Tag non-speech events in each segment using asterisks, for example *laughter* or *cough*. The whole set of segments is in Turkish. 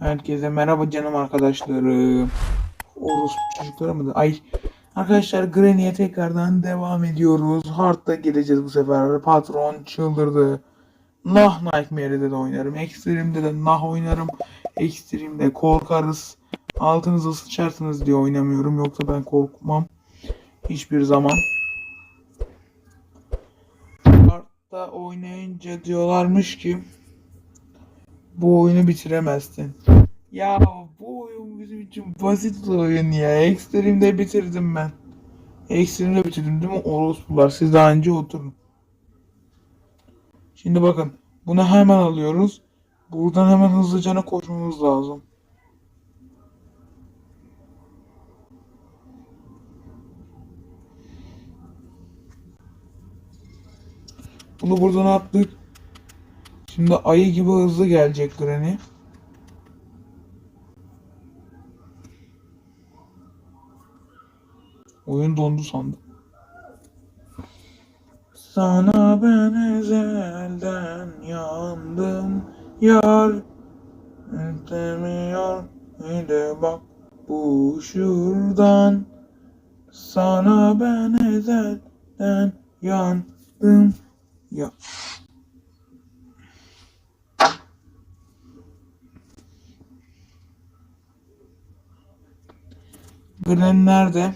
Herkese merhaba canım arkadaşlarım. Orus çocuklara mı? Ay. Arkadaşlar Granny'e tekrardan devam ediyoruz. Hard'da geleceğiz bu sefer. Patron çıldırdı. Nah Nightmare'de de oynarım. Extreme'de de Nah oynarım. Extreme'de korkarız. Altınızı sıçarsınız diye oynamıyorum. Yoksa ben korkmam. Hiçbir zaman. Hard'da oynayınca diyorlarmış ki bu oyunu bitiremezsin. Ya bu oyun bizim için basit bir oyun ya. Extreme'de bitirdim ben. Extreme'de bitirdim değil mi? Orospular siz daha önce oturun. Şimdi bakın. Bunu hemen alıyoruz. Buradan hemen hızlıca koşmamız lazım. Bunu buradan attık. Şimdi ayı gibi hızlı gelecek Granny. Oyun dondu sandım. Sana ben ezelden yandım. Yar Demiyor hele bak bu şuradan. Sana ben ezelden yandım. Ya Gren nerede?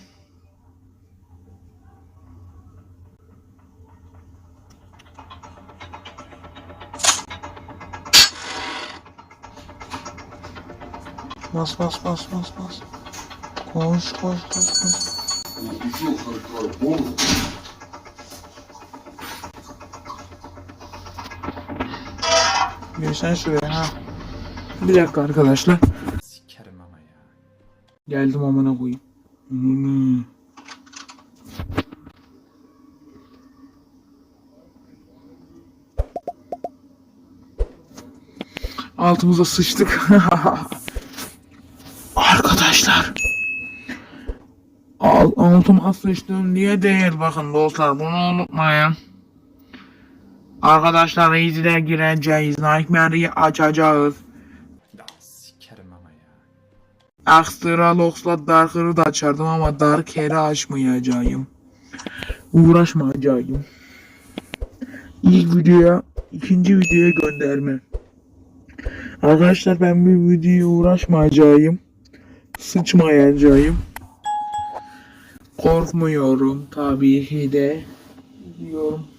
Bas bas bas bas bas. Koş koş koş koş. Sen şuraya ha. Bir dakika arkadaşlar. Geldim amına koyayım. Hmm. Altımıza sıçtık. *laughs* Arkadaşlar. Al, altıma sıçtım diye değil bakın dostlar bunu unutmayın. Arkadaşlar izle gireceğiz. Nightmare'yi açacağız. Locks'la Darker'ı da açardım ama Darker'ı açmayacağım. Uğraşmayacağım. İlk videoya, ikinci videoya gönderme. Arkadaşlar ben bir videoya uğraşmayacağım. Sıçmayacağım. Korkmuyorum tabii ki de. Diyorum.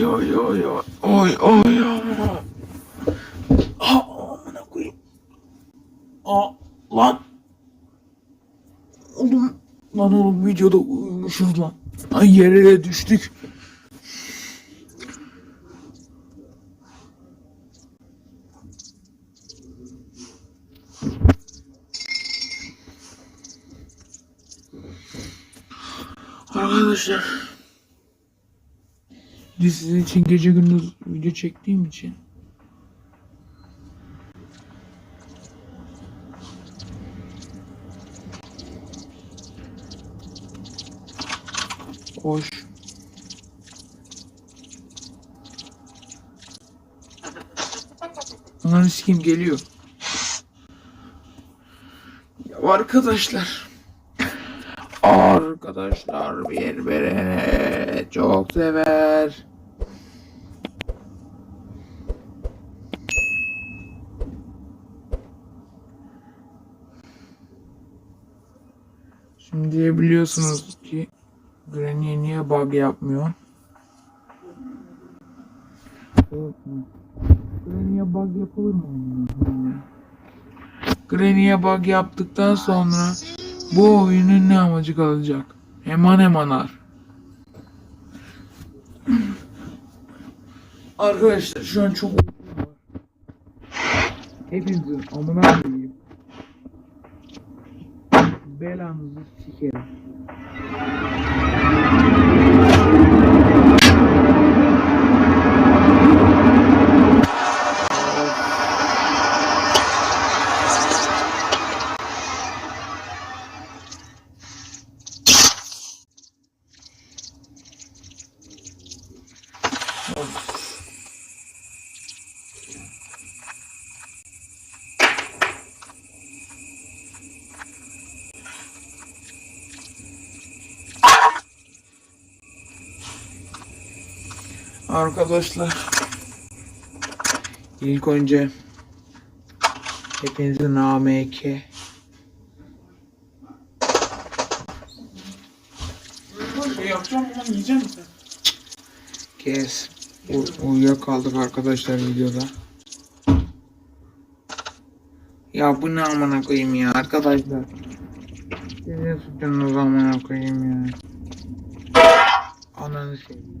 Oy oy oy oy oy oy oy. Ah amına koyayım. Aa lan. Oğlum lan oğlum videoda uyumuşuz lan. Ay yere de düştük. Arkadaşlar bir sizin için gece gündüz video çektiğim için Hoş. Ananı sikeyim geliyor. Ya arkadaşlar arkadaşlar birbirini çok sever. Şimdi biliyorsunuz ki Granny niye bug yapmıyor? Granny'e bug yapılır mı? Granny'e bug yaptıktan sonra bu oyunun ne amacı kalacak? Eman emanar. Arkadaşlar şu an çok. Hepinizin amına koyayım. Belanızı sikerim. Arkadaşlar ilk önce hepinizin AMK Şey yapacağım ama kes U- uyuyakaldık arkadaşlar videoda. Ya bu ne amına koyayım ya arkadaşlar. Sizin suçunuz amına koyayım ya. Ananı seveyim.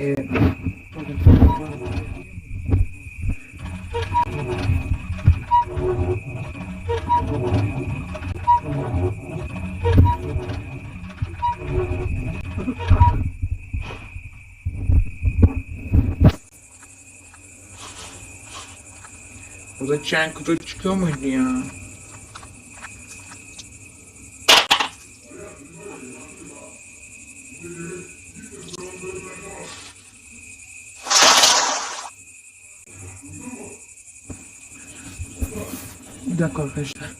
Evet. Burada kutu çıkıyor muydu ya? Dakika arkadaşlar.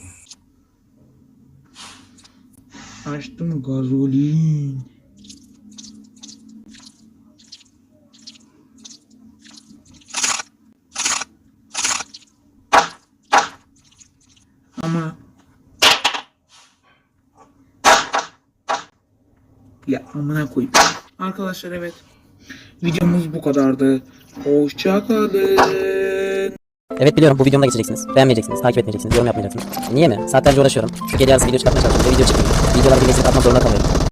Açtım gazolin. Ama ya amına koyayım. Arkadaşlar evet. Videomuz bu kadardı. Hoşça kalın. Evet biliyorum bu videomu da geçeceksiniz. Beğenmeyeceksiniz, takip etmeyeceksiniz, yorum yapmayacaksınız. Niye mi? Saatlerce uğraşıyorum. Gece yarısı video çıkartmaya çalışıyorum video çıkmıyor. Videoları bir atmak zorunda kalıyorum.